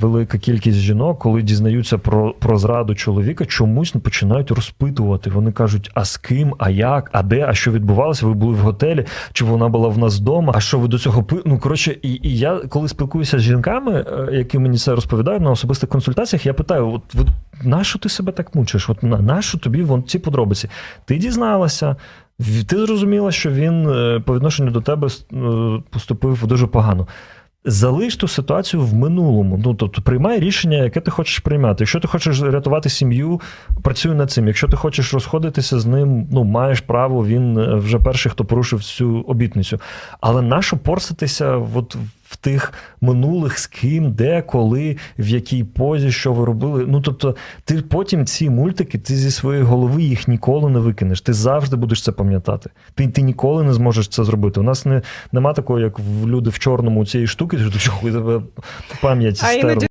Велика кількість жінок, коли дізнаються про, про зраду чоловіка, чомусь починають розпитувати. Вони кажуть: а з ким, а як, а де, а що відбувалося? Ви були в готелі, чи вона була в нас вдома? А що ви до цього пи... Ну коротше, і, і я коли спілкуюся з жінками, е, які мені це розповідають на особистих консультаціях, я питаю: от ви нащо ти себе так мучиш? От на нащо тобі вон ці подробиці? Ти дізналася. Ти зрозуміла, що він е, по відношенню до тебе е, поступив дуже погано. Залиш ту ситуацію в минулому. Ну тобто приймай рішення, яке ти хочеш приймати. Якщо ти хочеш рятувати сім'ю, працюй над цим. Якщо ти хочеш розходитися з ним, ну маєш право, він е, вже перший, хто порушив цю обітницю. Але нащо порситися от в тих минулих з ким, де, коли, в якій позі, що ви робили? Ну тобто, ти потім ці мультики, ти зі своєї голови їх ніколи не викинеш. Ти завжди будеш це пам'ятати. Ти, ти ніколи не зможеш це зробити. У нас не, нема такого, як в люди в чорному цієї штуки, що тебе пам'ять стерла.